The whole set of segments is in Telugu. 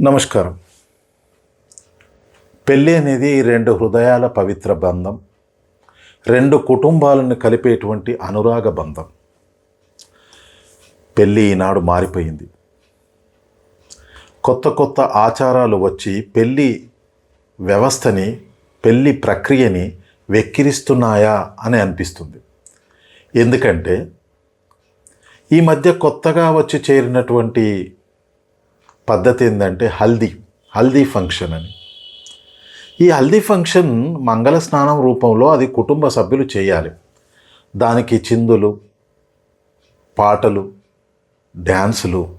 నమస్కారం. పెళ్ళి అనేది రెండు హృదయాల పవిత్ర బంధం రెండు కుటుంబాలను కలిపేటువంటి అనురాగ బంధం. పెళ్ళి ఈనాడు మారిపోయింది. కొత్త కొత్త ఆచారాలు వచ్చి పెళ్ళి వ్యవస్థని పెళ్ళి ప్రక్రియని వెక్కిరిస్తున్నాయా అని అనిపిస్తుంది. ఎందుకంటే ఈ మధ్య కొత్తగా వచ్చి చేరినటువంటి పద్ధతి ఏంటంటే హల్దీ హల్దీ ఫంక్షన్ అని. ఈ హల్దీ ఫంక్షన్ మంగళ స్నానం రూపంలో అది కుటుంబ సభ్యులు చేయాలి. దానికి చిందులు పాటలు డ్యాన్సులు.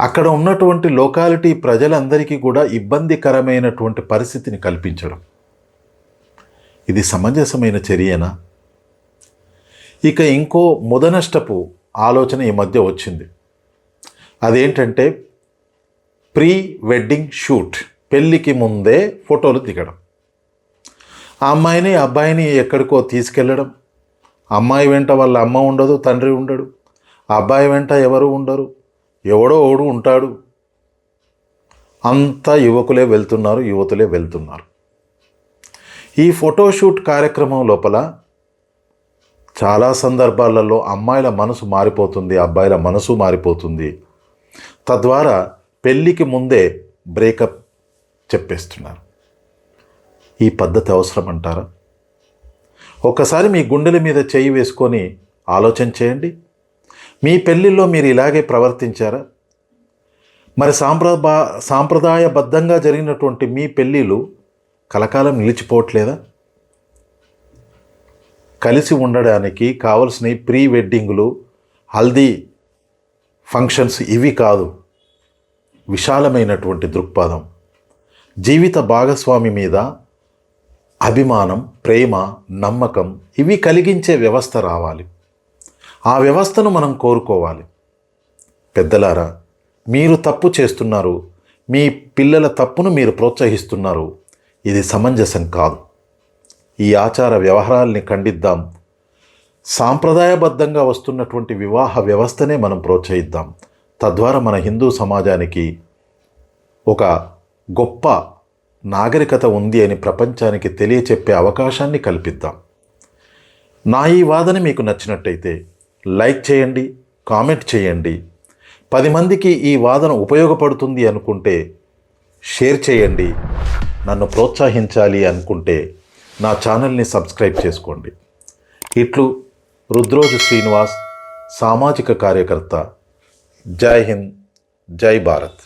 అక్కడ ఉన్నటువంటి లోకాలిటీ ప్రజలందరికీ కూడా ఇబ్బందికరమైనటువంటి పరిస్థితిని కల్పించడం. ఇది సమంజసమైన చర్యనా? ఇక ఇంకో ముదనష్టపు ఆలోచన ఈ మధ్య వచ్చింది. అదేంటంటే ప్రీ వెడ్డింగ్ షూట్. పెళ్ళికి ముందే ఫోటోలు దిగడం. ఆ అమ్మాయిని అబ్బాయిని ఎక్కడికో తీసుకెళ్ళడం. అమ్మాయి వెంట వాళ్ళ అమ్మ ఉండదు తండ్రి ఉండడు. అబ్బాయి వెంట ఎవరు ఉండరు. ఎవడో ఓడు ఉంటాడు. అంతా యువకులే వెళ్తున్నారు యువతులే వెళ్తున్నారు. ఈ ఫోటోషూట్ కార్యక్రమం లోపల చాలా సందర్భాలలో అమ్మాయిల మనసు మారిపోతుంది అబ్బాయిల మనసు మారిపోతుంది. తద్వారా పెళ్ళికి ముందే బ్రేకప్ చెప్పేస్తున్నారు. ఈ పద్ధతి అవసరం అంటారా ఒకసారి మీ గుండెల మీద చేయి వేసుకొని ఆలోచన చేయండి. మీ పెళ్ళిల్లో మీరు ఇలాగే ప్రవర్తించారా? మరి సాంప్రదా సాంప్రదాయబద్ధంగా జరిగినటువంటి మీ పెళ్ళిళ్ళు కలకాలం నిలిచిపోవట్లేదా? కలిసి ఉండడానికి కావలసిన ప్రీ వెడ్డింగులు హల్దీ ఫంక్షన్స్ ఇవి కాదు. విశాలమైనటువంటి దృక్పథం. జీవిత భాగస్వామి మీద అభిమానం ప్రేమ నమ్మకం ఇవి కలిగించే వ్యవస్థ రావాలి. ఆ వ్యవస్థను మనం కోరుకోవాలి. పెద్దలారా మీరు తప్పు చేస్తున్నారు. మీ పిల్లల తప్పును మీరు ప్రోత్సహిస్తున్నారు. ఇది సమంజసం కాదు. ఈ ఆచార వ్యవహారాల్ని ఖండిద్దాం. సాంప్రదాయబద్ధంగా వస్తున్నటువంటి వివాహ వ్యవస్థనే మనం ప్రోత్సహిద్దాం. తద్వారా మన హిందూ సమాజానికి ఒక గొప్ప నాగరికత ఉంది అని ప్రపంచానికి తెలియచెప్పే అవకాశాన్ని కల్పిద్దాం. నా ఈ వాదన మీకు నచ్చినట్టయితే లైక్ చేయండి కామెంట్ చేయండి పది మందికి ఈ వాదన ఉపయోగపడుతుంది అనుకుంటే షేర్ చేయండి నన్ను ప్రోత్సహించాలి అనుకుంటే నా ఛానల్ని సబ్స్క్రైబ్ చేసుకోండి. ఇట్లు రుద్రోజు శ్రీనివాస్ సామాజిక కార్యకర్త जय हिंद जय भारत।